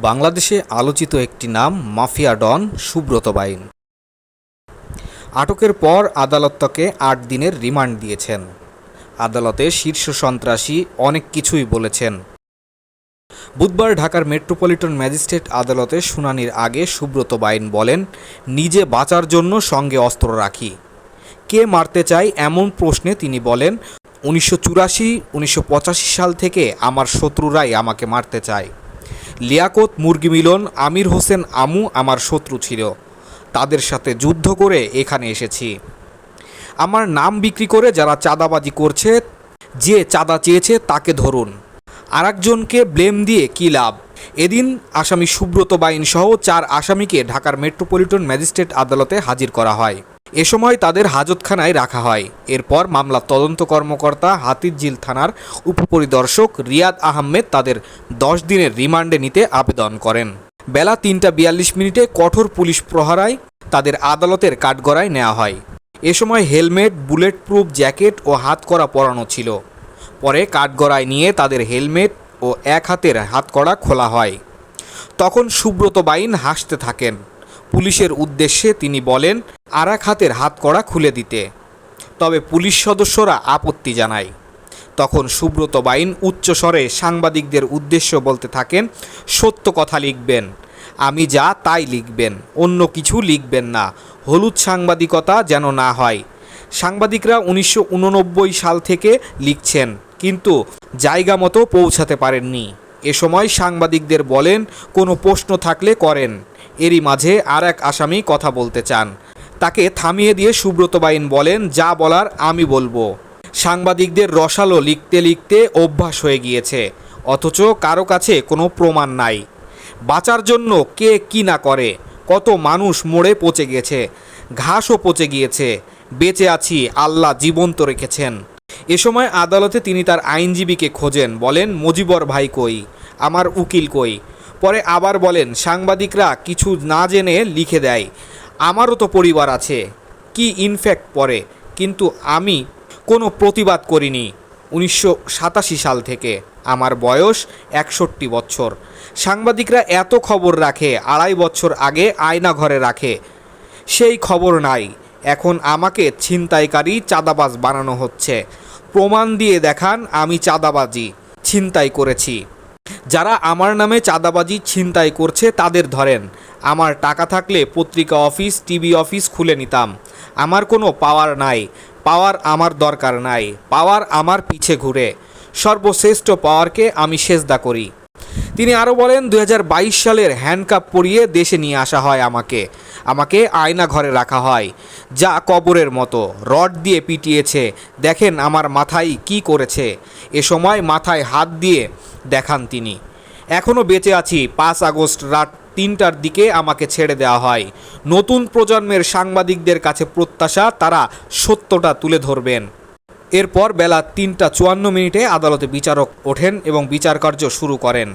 বাংলাদেশে আলোচিত একটি নাম মাফিয়া ডন সুব্রত বাইন। আটকের পর আদালত তাকে আট দিনের রিমান্ড দিয়েছেন। আদালতে শীর্ষ সন্ত্রাসী অনেক কিছুই বলেছেন। বুধবার ঢাকার মেট্রোপলিটন ম্যাজিস্ট্রেট আদালতে শুনানির আগে সুব্রত বাইন বলেন, নিজে বাঁচার জন্য সঙ্গে অস্ত্র রাখি। কে মারতে চায় এমন প্রশ্নে তিনি বলেন, উনিশশো চুরাশি, উনিশশো সাল থেকে আমার শত্রুরাই আমাকে মারতে চায়। লিয়াকত, মুরগি মিলন, আমির হোসেন আমু আমার শত্রু ছিল। তাদের সাথে যুদ্ধ করে এখানে এসেছি। আমার নাম বিক্রি করে যারা চাঁদাবাজি করছে, যে চাঁদা চেয়েছে তাকে ধরুন। আরেকজনকে ব্লেম দিয়ে কী লাভ? এদিন আসামি সুব্রত বাইন সহ চার আসামিকে ঢাকার মেট্রোপলিটন ম্যাজিস্ট্রেট আদালতে হাজির করা হয়। এ সময় তাদের হাজতখানায় রাখা হয়। এরপর মামলার তদন্ত কর্মকর্তা হাতিরঝিল থানার উপপরিদর্শক রিয়াদ আহমেদ তাদের দশ দিনের রিমান্ডে নিতে আবেদন করেন। বেলা তিনটা বিয়াল্লিশ মিনিটে কঠোর পুলিশ প্রহারায় তাদের আদালতের কাঠগড়ায় নেওয়া হয়। এ সময় হেলমেট বুলেট প্রুফ জ্যাকেট ও হাতকড়া পরানো ছিল। পরে কাঠগড়ায় নিয়ে তাদের হেলমেট ও এক হাতের হাতকড়া খোলা হয়। তখন সুব্রত বাইন হাসতে থাকেন। পুলিশের উদ্দেশ্যে তিনি বলেন আর এক হাতের হাতকড়া খুলে দিতে। তবে পুলিশ সদস্যরা আপত্তি জানায়। তখন সুব্রত বাইন উচ্চস্বরে সাংবাদিকদের উদ্দেশ্য বলতে থাকেন, সত্য কথা লিখবেন। আমি যা তাই লিখবেন, অন্য কিছু লিখবেন না। হলুদ সাংবাদিকতা যেন না হয়। সাংবাদিকরা উনিশশো উননব্বই সাল থেকে লিখছেন, কিন্তু জায়গা মতো পৌঁছাতে পারেননি। এ সময় সাংবাদিকদের বলেন, কোনো প্রশ্ন থাকলে করেন। এরই মাঝে আর এক আসামি কথা বলতে চান। তাকে থামিয়ে দিয়ে সুব্রত বাইন বলেন, যা বলার আমি বলব। সাংবাদিকদের রসালো লিখতে লিখতে অভ্যাস হয়ে গিয়েছে, অথচ কারও কাছে কোনো প্রমাণ নাই। বাঁচার জন্য কে কি না করে, কত মানুষ মরে পচে গেছে, ঘাসও পচে গিয়েছে, বেঁচে আছি, আল্লাহ জীবন্ত রেখেছেন। এ সময় আদালতে তিনি তার আইনজীবীকে খোঁজেন, বলেন, মজিবর ভাই কই, আমার উকিল কই? পরে আবার বলেন, সাংবাদিকরা কিছু না জেনে লিখে দেয় আমারও তো পরিবার আছে। কি ইনফ্যাক্ট পরে কিন্তু আমি কোনো প্রতিবাদ করিনি। উনিশশো সাতাশি সাল থেকে। আমার বয়স একষট্টি বছর। সাংবাদিকরা এত খবর রাখে, আড়াই বছর আগে আয়না ঘরে রাখে। সেই খবর নাই। এখন আমাকে ছিনতাইকারী চাঁদাবাজ বানানো হচ্ছে। প্রমাণ দিয়ে দেখান আমি চাঁদাবাজি ছিনতাই করেছি। যারা আমার নামে চাঁদাবাজি ছিনতাই করছে তাদের ধরেন। আমার টাকা থাকলে পত্রিকা অফিস, টিভি অফিস খুলে নিতাম। আমার কোনো পাওয়ার নাই। পাওয়ার আমার দরকার নাই। পাওয়ার আমার পিছে ঘুরে। সর্বশ্রেষ্ঠ পাওয়ারকে আমি সেজদা করি। তিনি আরও বলেন দু হাজার বাইশ সালের হ্যান্ডকাপ পরিয়ে দেশে নিয়ে আসা হয় আমাকে। আমাকে আয়না ঘরে রাখা হয়, যা কবরের মতো। রড দিয়ে পিটিয়েছে, দেখেন আমার মাথায় কি করেছে। এ সময় মাথায় হাত দিয়ে দেখান তিনি। এখনও বেঁচে আছি, পাঁচ আগস্ট রাত তিনটার দিকে আমাকে ছেড়ে দেওয়া হয়। নতুন প্রজন্মের সাংবাদিকদের কাছে প্রত্যাশা তারা সত্যটা তুলে ধরবেন। এরপর বেলা তিনটা চুয়ান্ন মিনিটে আদালতে বিচারক ওঠেন এবং বিচার কার্য শুরু করেন।